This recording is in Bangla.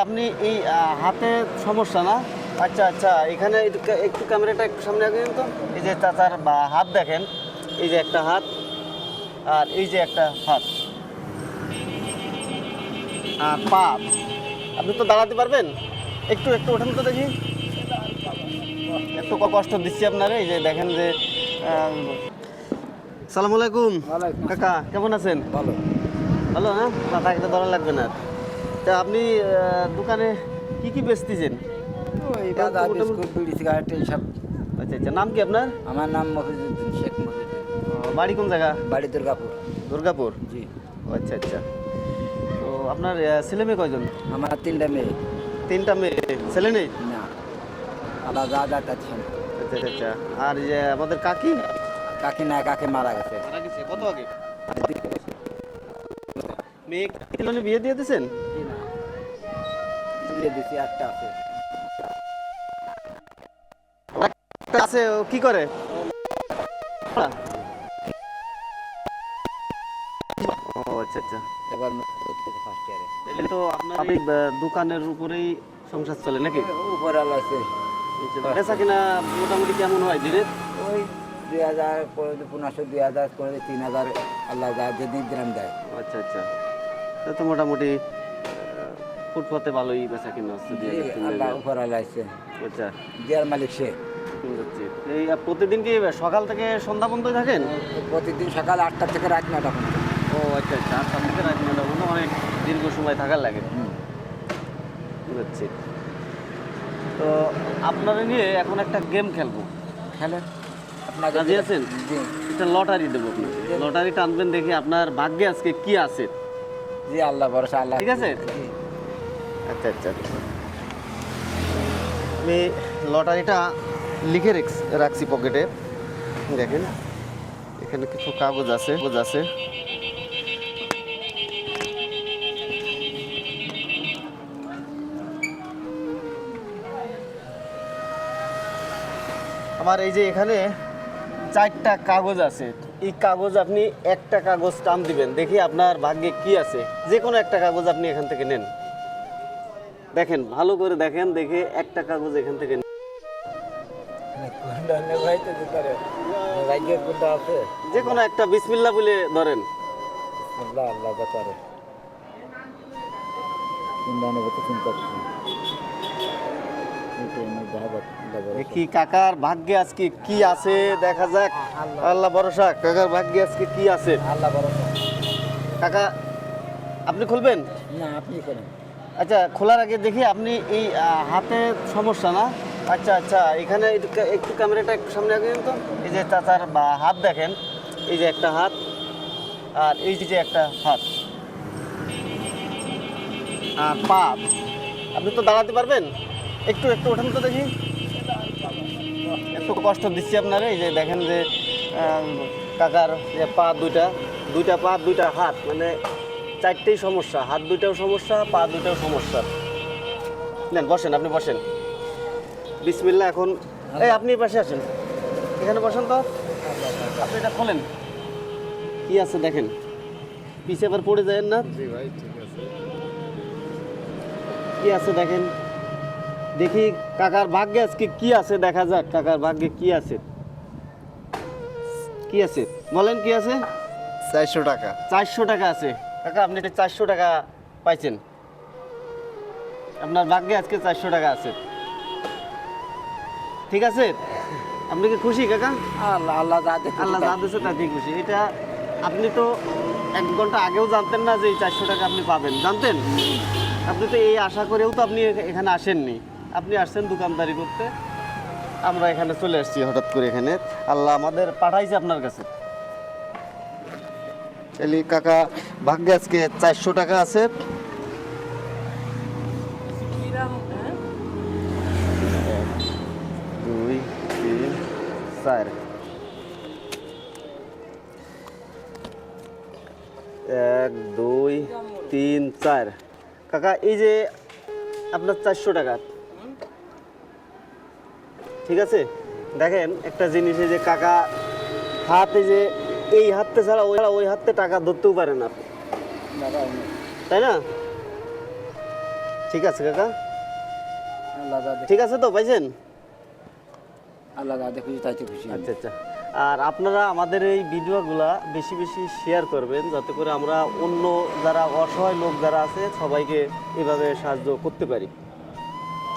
আপনি এই হাতে সমস্যা না? আচ্ছা আচ্ছা এখানে একটু ক্যামেরাটা একটু সামনে আগে তো। এই যে চাচার বা হাত দেখেন এই যে একটা হাত আর এই যে একটা হাত। পা। আপনি তো দাঁড়াতে পারবেন? একটু একটু ওঠেন তো দেখি। একটু কষ্ট দিচ্ছি আপনারা এই যে দেখেন যে সালাম আলাইকুম। কাকা কেমন আছেন? ভালো। ভালো না? মাথা একটা ধরা লাগবে না তা আপনি দোকানে কি কি বেচতেছেন? ওই মোটামুটি- বিস্কুট বিড়ি সিগারেট এইসব আচ্ছা আচ্ছা নাম কি আপনার? আমার নাম মফিজুদ্দিন শেখ মফিজুদ্দিন বাড়ি কোন জায়গা? বাড়ি দুর্গাপুর। দুর্গাপুর? জি। আচ্ছা আচ্ছা। তো আপনার ছেলে মেয়ে কয়জন? আমার তিনটা মেয়ে। তিনটা মেয়ে। ছেলে নেই? না। আবার দাদা আচ্ছা আচ্ছা, আচ্ছা। আর যে আমাদের কাকি? কাকি না কাকি মারা গেছে। মারা গেছে? কত আগে? মেয়ে বিয়ে দিয়ে দিয়েছেন? দিয়ে দিছি একটা আছে। আছে ও কি করে? ও আচ্ছা আচ্ছা। এবার ফার্স্ট ইয়ারে তাহলে তো আপনার এই, দোকানের উপরেই সংসার চলে নাকি? উপর আলো আছে বেচা কিনা মোটামুটি কেমন হয় দিনে? ওই দুই হাজার করে দিই পনেরোশো দুই হাজার করে তিন হাজার আল্লাহ যেদিন দিলাম দেয়। আচ্ছা আচ্ছা। তো মোটামুটি ফুটপাতে ভালোই বেচা কিনা হচ্ছে দুই হাজার, তিন আল্লাহ উপর আলো আছে আচ্ছা। দেয়ার মালিক সে। এই প্রতিদিন কি সকাল থেকে সন্ধ্যা পর্যন্ত থাকেন? প্রতিদিন সকাল আটটা থেকে রাত নটা পর্যন্ত। ও আচ্ছা আচ্ছা আটটা থেকে রাত নটা পর্যন্ত অনেক দীর্ঘ সময় থাকার লাগে। বুঝছি তো আপনারা নিয়ে এখন একটা গেম খেলব। খেলেন আপনাকে রাজি আছেন? জি। একটা লটারি দেবো লটারি টানবেন দেখি আপনার ভাগ্যে আজকে কি আছে। জি আল্লাহ ভরসা আল্লাহ ঠিক আছে? জি। আচ্ছা আচ্ছা। আমি লটারিটা লিখে রেখ- রাখছি পকেটে। দেখেন, এখানে কিছু কাগজ আছে কাগজ আছে। আমার এই যে এখানে চারটা কাগজ আছে, এই কাগজ আপনি একটা কাগজ টান দিবেন। দেখি আপনার ভাগ্যে কি আছে। যে কোনো একটা কাগজ আপনি এখান থেকে নেন। দেখেন ভালো করে দেখেন দেখে একটা কাগজ এখান থেকে যে কোনো একটা বিসমিল্লা বলে ধরেন। দেখি কাকার ভাগ্যে আজকে কি আছে? দেখা যাক। আল্লাহ ভরসা। কাকার ভাগ্যে আজকে কি আছে? আল্লাহ ভরসা। কাকা আপনি খুলবেন? না আপনি করেন আচ্ছা খোলার আগে দেখি আপনি এই হাতে সমস্যা না? আচ্ছা আচ্ছা এখানে একটু ক্যামেরাটা একটু সামনে আগে তো। এই যে চাচার হাত দেখেন। এই যে একটা হাত আর এই যে একটা হাত। আর পা। আপনি তো দাঁড়াতে পারবেন? একটু একটু ওঠেন তো দেখি। একটু কষ্ট দিচ্ছি আপনারা, এই যে দেখেন যে কাকার যে পা দুইটা দুইটা পা, দুইটা হাত মানে চারটেই সমস্যা হাত দুইটাও সমস্যা পা দুইটাও সমস্যা। নেন বসেন আপনি বসেন। বিসমিল্লা এখন এই আপনি পাশে আসেন। এখানে বসেন তো। আপনি এটা খোলেন। কি আছে দেখেন? পিছে আবার পড়ে যায় না? জি ভাই ঠিক আছে। কি আছে দেখেন? দেখি কাকার ভাগ্যে আজকে কি আছে দেখা যাক কাকার ভাগ্যে কি আছে। কি আছে? বলেন কি আছে? চারশো টাকা। চারশো টাকা আছে। কাকা আপনি চারশো টাকা পাইছেন। আপনার ভাগ্যে আজকে চারশো টাকা আছে। ঠিক আছে? আপনি কি খুশি কাকা? আল্লাহ আল্লাহ যা আল্লাহ যা দিয়েছে তাতেই খুশি। এটা আপনি তো এক ঘণ্টা আগেও জানতেন না যে এই চারশো টাকা আপনি পাবেন। জানতেন? আপনি তো এই আশা করেও তো আপনি এখানে আসেননি। আপনি আসছেন দোকানদারি করতে। আমরা এখানে চলে আসছি হঠাৎ করে এখানে। আল্লাহ আমাদের পাঠাইছে আপনার কাছে। তাহলে কাকা ভাগ্যে আজকে চারশো টাকা আছে। এক, দুই তিন চার। এক দুই তিন চার। কাকা এই যে আপনার চারশো টাকা। ঠিক আছে? দেখেন একটা জিনিস এই যে কাকা হাতে যে এই হাতে ছাড়া ওই ওই হাতে টাকা ধরতেও পারে না আপনি। তাই না? ঠিক আছে কাকা। ঠিক আছে তো পাইছেন? আল্লাহ তাইতে খুশি। আচ্ছা আচ্ছা। আর আপনারা আমাদের এই ভিডিওগুলা বেশি বেশি শেয়ার করবেন যাতে করে আমরা অন্য যারা অসহায় লোক যারা আছে সবাইকে এভাবে সাহায্য করতে পারি।